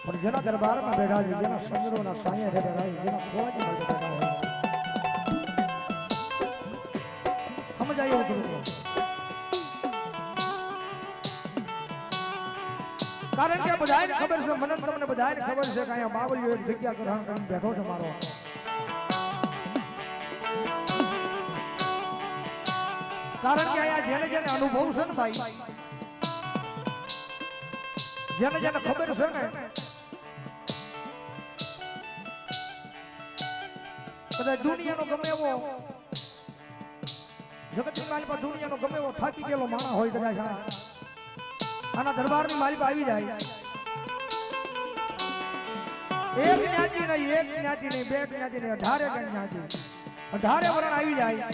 પણ જેના દરબારમાં બેઠા છે જેના સમરોના સાયા બેઠા છે જેના ખોળાની માટે બેઠા હોય સમજાય એવું થોડું કારણ કે બધાને ખબર છે મને તમને બધાને ખબર છે કે અહીંયા બાવળીઓ એક જગ્યા ગ્રહણ કરીને બેઠો છે મારો કારણ કે અહીંયા જેને જેને અનુભવ છે ને ભાઈ જેને જેને ખબર છે ને કદાચ દુનિયાનો ગમે એવો જગતની માલિપા દુનિયાનો ગમે એવો થાકી ગયેલો માણસ હોય કદાચ આના દરબારની માલિપા આવી જાય. એક જ્ઞાતિ નહીં, એક જ્ઞાતિ નહીં, બે જ્ઞાતિ નહીં, અઢારે જ્ઞાતિ. અઢારે વરણ આવી જાય.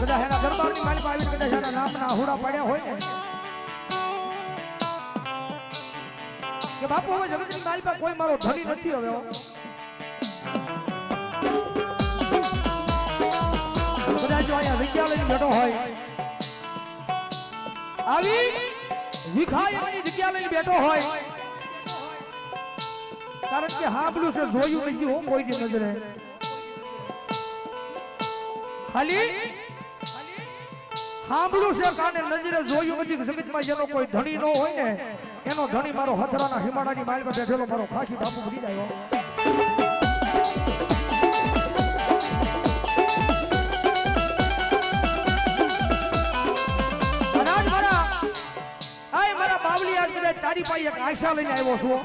કદાચ એના દરબારની માલિપા આવી કદાચ એના નામના હુડા પાડ્યા હોય ને કે બાપુ, હવે જગતની માલિપા કોઈ મારો ધણી નથી હવે. કદાચ જો અહીંયા વિદ્યાલય બેઠો હોય. આવી વિખાયની જગ્યા બેઠો હોય. કારણ કે હાંભળ્યું છે, જોયું નથી હો કોઈ દી નજરે. ખાલી સાંભળ્યું છે કાને નજરે જોયું નથી જગતમાં જેનો કોઈ ધણી ન હોય ને? એનો ધણી મારો હથરાના હિમાડાની માલમાં બેઠેલો મારો ખાખી બાપુ ભરી જાય તારી પાસે એક આશા લઈને આવ્યો છું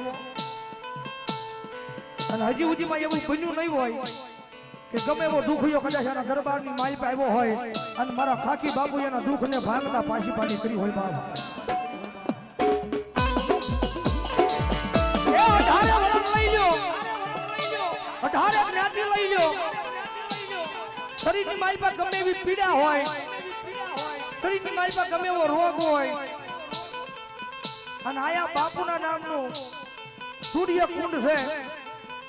અને હજી સુધીમાં એવું બન્યું નહીં હોય. કે ગમે એવો દુખિયો કદાચ એના દરબારની માલ પર આવ્યો હોય અને મારા ખાકી બાપુ એના દુઃખને ભાંગતા પાછી પાણી કરી હોય બાપ. ગમે એવી પીડા હોય, શરીરની માલ પર ગમે એવો રોગ હોય, અને આયા બાપુના નામનું સૂર્ય કુંડ છે.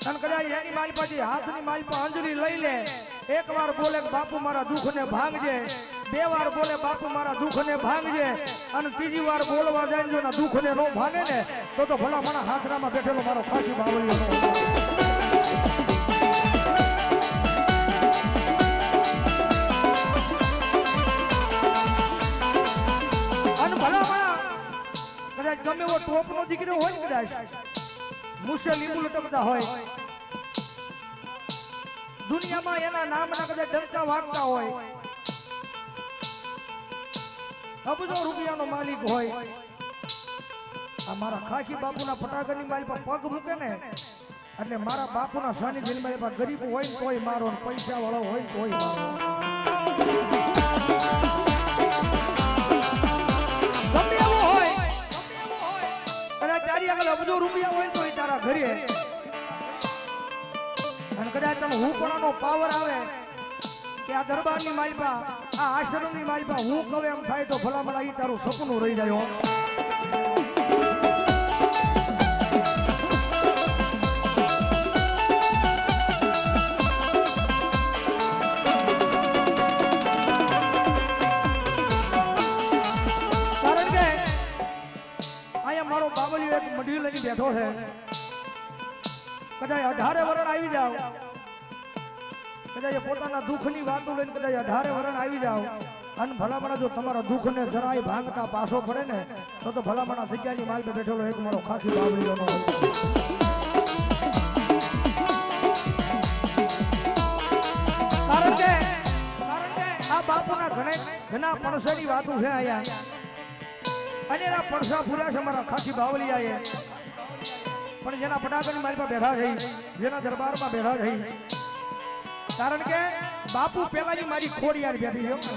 અને કદાચ એની માલ પાછી હાથની માલ પર અંજલી લઈ લે. એક વાર બોલે બાપુ, મારા દુઃખને ભાંગજે. બે વાર બોલે, બાપુ, મારા દુઃખને ભાંગજે. અને ત્રીજી વાર બોલવા જાય જો દુઃખને નો ભાંગે ને, તો તો ભલા મારા હાથરામાં બેઠેલો મારો ખાકી બાવળીઓ મારા કદાચ ગમે એવો ટોપનો દીકરો હોય કદાચ મુસે લીંબુ હોય. દુનિયામાં એના નામના કદાચ ડંકા વાગતા હોય. અબજો રૂપિયાનો માલિક હોય. આ મારા ખાખી બાપુના ફટાકડની માલ પર પગ મૂકે ને, એટલે મારા બાપુના સાની મારી ગરીબ હોય ને તોય મારો પૈસા વાળો હોય ને તોય મારો. તારી આગળ અબજો રૂપિયા હોય તો તારા ઘરે. અને કદાચ તને હું પણ પાવર આવે કે આ દરબારની માલપા, આ આશ્રમની માલપા, હું કહું એમ થાય તો ભલા ભલા ઈ તારું સપનું રહી જાય બેઠો છે કદાચ અઢારે વરણ આવી જાઓ કદાચ પોતાના દુઃખની વાતો લઈને કદાચ અઢારે વરણ આવી જાઓ અને ભલામણા જો તમારા દુઃખને જરાય ભાંગતા પાછો પડે ને તો તો ભલામણા જગ્યાની માલ બેઠેલો એક મારો ખાખી બાવળીઓનો કારણ કે, આ ઘણે ઘણા પડસાની વાતો છે અહીંયા. અને એના ફૂર્યા છે મારા ખાખી બાવળિયાએ. પણ જેના પટાકની મારી પાસે બેઠા થઈ જેના દરબારમાં બેઠા થઈ કારણ કે બાપુ પેલાની મારી ખોડ યાર બેઠી છે.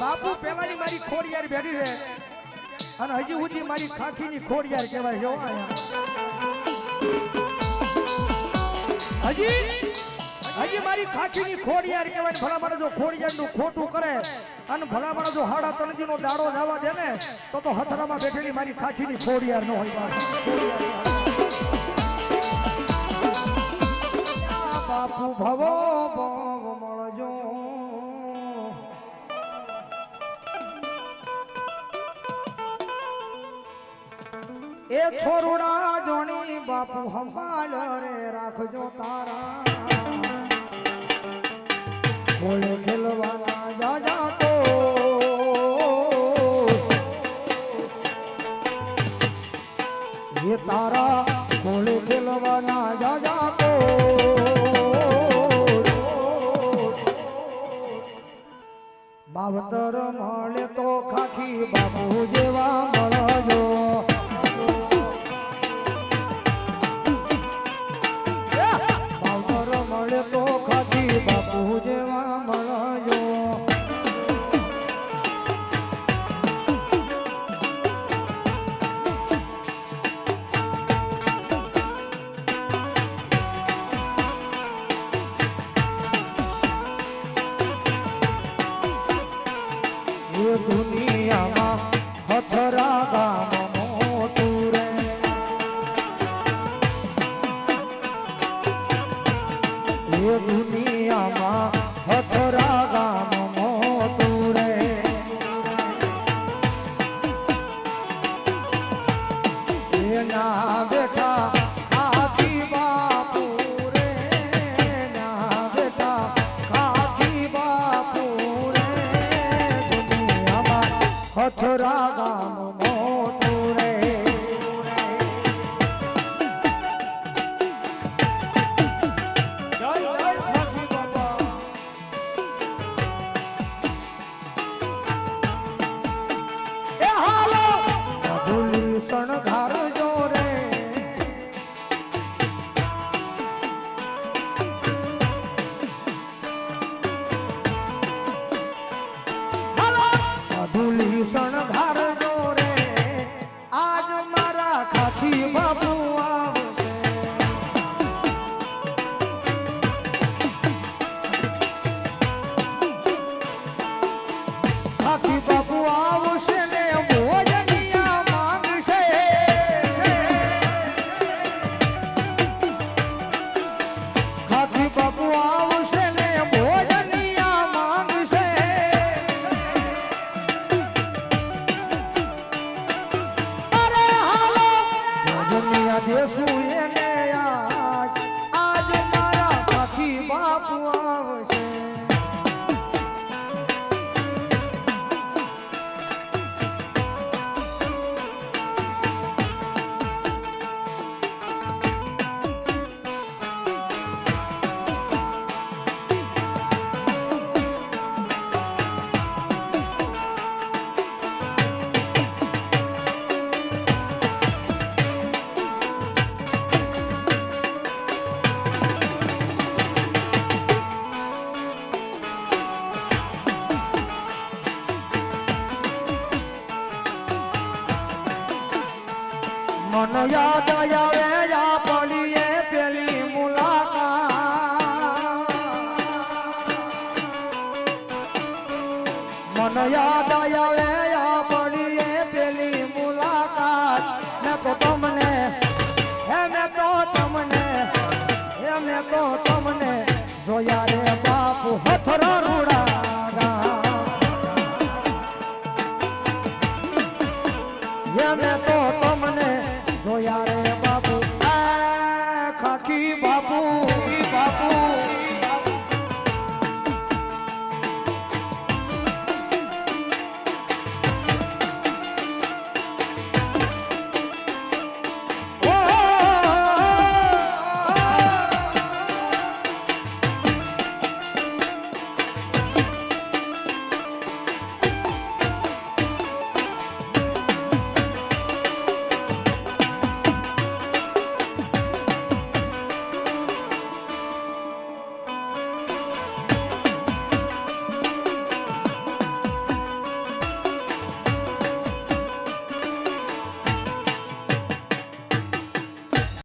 બાપુ પેલાની મારી ખોડ યાર બેઠી છે. અને હજી સુધી મારી ખાખીની ખોડિયાર કહેવાય છે હજી હજી મારી ખાખીની ખોડિયાર કહેવાય. ને ભલા મારે જો ખોડિયારનું ખોટું કરે. અને ભલામણ જો હાડા ત્રણજી નો દાડો જવા દે ને, તો તો હથરામાં બેઠેલી મારી ખાખીની ફોડિયાર નો હોય બાપુ. ભવો મળજો. એ છોરુડા જોણી બાપુ હંભાળ રે, રાખજો તારા. ખેલવા એ તારા કોલે ખેલવાના જાજા કો બાવતરમાં ना દયા દયા વેયા પડીએ પેલી મુલાકાત. મન યાદ